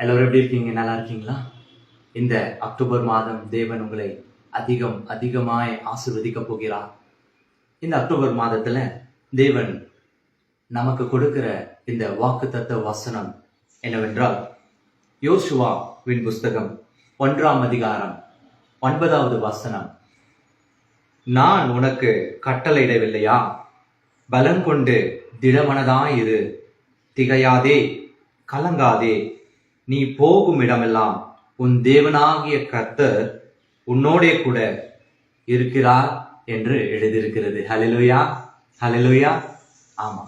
எல்லோரும் எப்படி இருக்கீங்க? நல்லா இருக்கீங்களா? இந்த அக்டோபர் மாதம் தேவன் உங்களை அதிகம் அதிகமாய் ஆசிர்வதிக்க போகிறார். இந்த அக்டோபர் மாதத்தில் தேவன் நமக்கு கொடுக்கிற இந்த வாக்குத்தத்த வசனம் என்னவென்றால் யோசுவாவின் புஸ்தகம் ஒன்றாம் அதிகாரம் ஒன்பதாவது வசனம். நான் உனக்கு கட்டளையிடவில்லையா? பலன் கொண்டு திடமனதாயிரு. திகையாதே கலங்காதே. நீ போகும் இடமெல்லாம் உன் தேவனாகிய கர்த்தர் உன்னோடே கூட இருக்கிறார் என்று எழுதியிருக்கிறது. ஹalleluya ஹலலுயா ஆமா.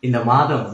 இந்த மாதம்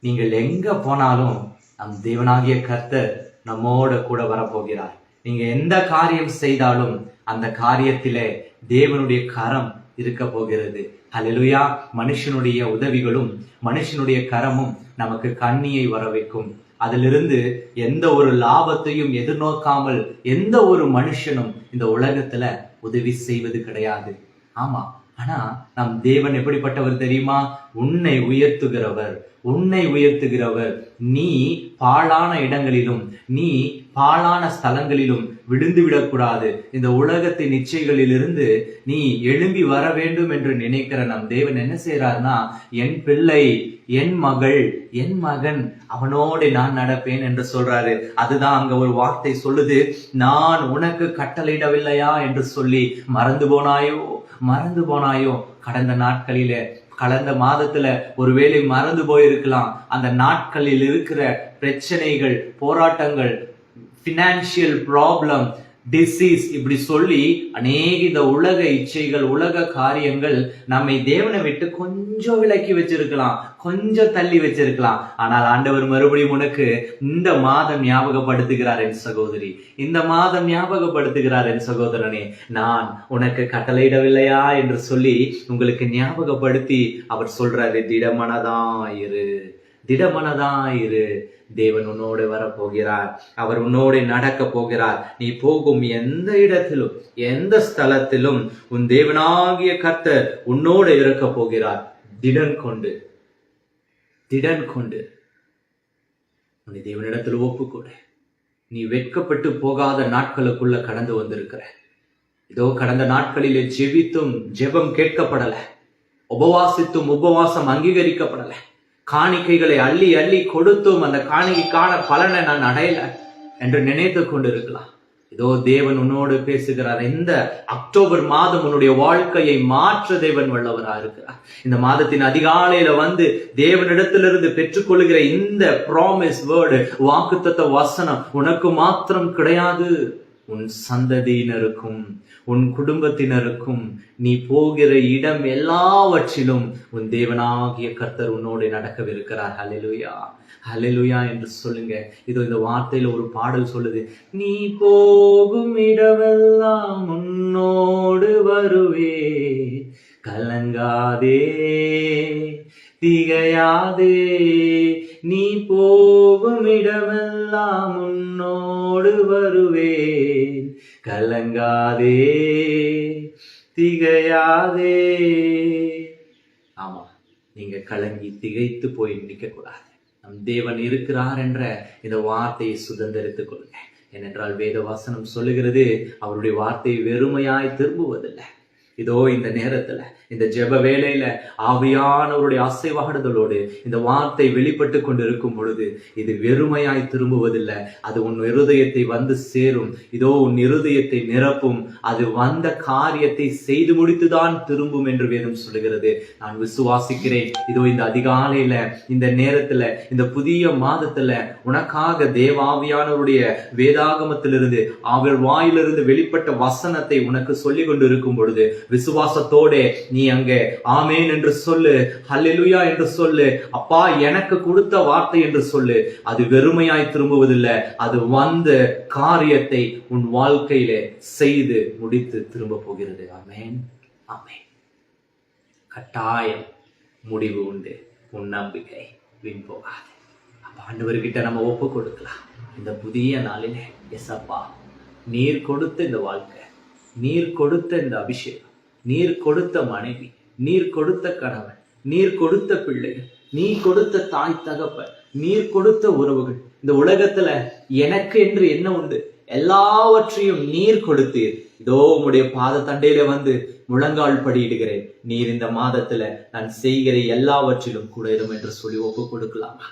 நீங்கள் எங்க போனாலும் நம் தேவனாகிய கர்த்தர் நம்மோட கூட வரப்போகிறார். நீங்க எந்த காரியம் செய்தாலும் அந்த காரியத்திலே தேவனுடைய கரம் இருக்க போகிறது. ஹalleluya மனுஷனுடைய உதவிகளும் மனுஷனுடைய கரமும் நமக்கு கண்ணியை வர வைக்கும் அதிலிருந்து எந்த ஒரு லாபத்தையும் எதிர்நோக்காமல் எந்த ஒரு மனுஷனும் இந்த உலகத்துல உதவி செய்வது கிடையாது. ஆமா. ஆனா நம் தேவன் எப்படிப்பட்டவர் தெரியுமா? உன்னை உயர்த்துகிறவர். உன்னை உயர்த்துகிறவர். நீ பாழான இடங்களிலும் நீ பாழான ஸ்தலங்களிலும் விழுந்து விடக்கூடாது. இந்த உலகத்தின் இச்சைகளிலிருந்து நீ எழும்பி வர வேண்டும் என்று நினைக்கிற நம் தேவன் என்ன செய்யறாருன்னா என் பிள்ளை என் மகள் என் மகன் அவனோடு நான் நடப்பேன் என்று சொல்றாரு. அதுதான் அங்க ஒரு வார்த்தை சொல்லுது. நான் உனக்கு கட்டளையிடவில்லையா? என்று சொல்லி மறந்து போனாயோ? மறந்து போனாயோ? கடந்த நாட்களில கடந்த மாதத்துல ஒருவேளை மறந்து போயிருக்கலாம். அந்த நாட்களில் இருக்கிற பிரச்சனைகள் போராட்டங்கள் ஃபினான்ஷியல் ப்ராப்ளம் டிசீஸ் இப்படி சொல்லி அநேக இந்த உலக இச்சைகள் உலக காரியங்கள் நம்மை தேவனை விட்டு கொஞ்சம் விலக்கி வச்சிருக்கலாம். கொஞ்சம் தள்ளி வச்சிருக்கலாம். ஆனால் ஆண்டவர் மறுபடியும் உனக்கு இந்த மாதம் ஞாபகப்படுத்துகிறார் என் சகோதரி. இந்த மாதம் ஞாபகப்படுத்துகிறார் என் சகோதரனே நான் உனக்கு கட்டளையிடவில்லையா என்று சொல்லி உங்களுக்கு ஞாபகப்படுத்தி அவர் சொல்றாரு திடமனதாயிரு திடமனதாயிரு. தேவன் உன்னோடு வரப்போகிறார். அவர் உன்னோடு நடக்க போகிறார். நீ போகும் எந்த இடத்திலும் எந்த ஸ்தலத்திலும் உன் தேவனாகிய கர்த்தர் உன்னோடு இருக்க போகிறார். திடன் கொண்டு திடன் கொண்டு. உன்னை தேவனிடத்தில் ஒப்புக்கொடு. நீ வெட்கப்பட்டு போகாத நாட்களுக்குள்ள கடந்து வந்திருக்கிற. இதோ கடந்த நாட்களிலே ஜெபித்தும் ஜெபம் கேட்கப்படலை. உபவாசித்தும் உபவாசம் அங்கீகரிக்கப்படலை. காணிக்கைகளை அள்ளி அள்ளி கொடுத்தும் அந்த காணிக்கைக்கான பலனை நான் அடையல என்று நினைத்து கொண்டிருக்கலாம். இதோ தேவன் உன்னோடு பேசுகிறார். இந்த அக்டோபர் மாதம் உன்னுடைய வாழ்க்கையை மாற்ற தேவன் வல்லவரா இருக்கிறார். இந்த மாதத்தின் அதிகாலையில வந்து தேவனிடத்திலிருந்து பெற்றுக்கொள்கிற இந்த ப்ராமிஸ் வேர்டு வாக்குத்தத்த வசனம் உனக்கு மாத்திரம் கிடையாது. உன் சந்ததியினருக்கும் உன் குடும்பத்தினருக்கும் நீ போகிற இடம் எல்லாவற்றிலும் உன் தேவனாகிய கர்த்தர் உன்னோடு நடக்கவிருக்கிறார். ஹalleluya ஹலெலுயா என்று சொல்லுங்க. இதோ இந்த வார்த்தையில ஒரு பாடல் சொல்லுது. நீ போகும் இடமெல்லாம் உன்னோடு வருவே. கலங்காதே திகையாதே. நீ போகும் இடமெல்லாம் உன்னோடு வருவேன் கலங்காதே திகையாதே. ஆமா நீங்க கலங்கி திகைத்து போய் நிற்க கூடாது நம் தேவன் இருக்கிறார் என்ற இந்த வார்த்தையை சுதந்திரித்துக் கொள்ளுங்க. ஏனென்றால் வேத வசனம் சொல்லுகிறது அவருடைய வார்த்தை வெறுமையாய் திரும்புவதில்லை. இதோ இந்த நேரத்துல இந்த ஜெப வேலையில ஆவியானவருடைய அசைவாடுதலோடு இந்த வார்த்தை வெளிப்பட்டு கொண்டு இருக்கும் பொழுது இது வெறுமையாய் திரும்புவதில்லை. அது உன் இருதயத்தை வந்து சேரும். இதோ உன் இருதயத்தை நிரப்பும். அது வந்த காரியத்தை செய்து முடித்துதான் திரும்பும் என்று வேதம் சொல்லுகிறது. நான் விசுவாசிக்கிறேன். இதோ இந்த அதிகாலையில இந்த நேரத்துல இந்த புதிய மாதத்துல உனக்காக தேவாவியானவருடைய வேதாகமத்திலிருந்து அவர் வாயிலிருந்து வெளிப்பட்ட வசனத்தை உனக்கு சொல்லி கொண்டு இருக்கும் பொழுது விசுவாசத்தோட நீ அங்கே ஆமேன் என்று சொல்லு ஹல்லெலுயா என்று சொல்லு அப்பா எனக்கு கொடுத்த வார்த்தை என்று சொல்லு. அது வெறுமையாய் திரும்புவதில்லை அது வந்த காரியத்தை உன் வாழ்க்கையில செய்து முடித்து திரும்ப போகிறது. ஆமேன் ஆமேன். கட்டாயம் முடிவு உண்டு. உன் நம்பிக்கை வீண் போகாது. அப்ப ஆண்டவர்கிட்ட நம்ம ஒப்பு கொடுக்கலாம். இந்த புதிய நாளிலே எஸ் அப்பா நீர் கொடுத்த இந்த வாழ்க்கை நீர் கொடுத்த இந்த அபிஷேகம் நீர் கொடுத்த மனைவி நீர் கொடுத்த கணவன் நீர் கொடுத்த பிள்ளைகள் நீ கொடுத்த தாய் தகப்ப நீர் கொடுத்த உறவுகள். இந்த உலகத்துல எனக்கு என்று என்ன உண்டு? எல்லாவற்றையும் நீர் கொடுத்தீர். இதோ உம்முடைய பாத தண்டையில வந்து முழங்கால் படியிடுகிறேன். நீர் இந்த மாதத்துல நான் செய்கிற எல்லாவற்றிலும் கூட இடும் என்று சொல்லி ஒப்பு கொடுக்கலாமா?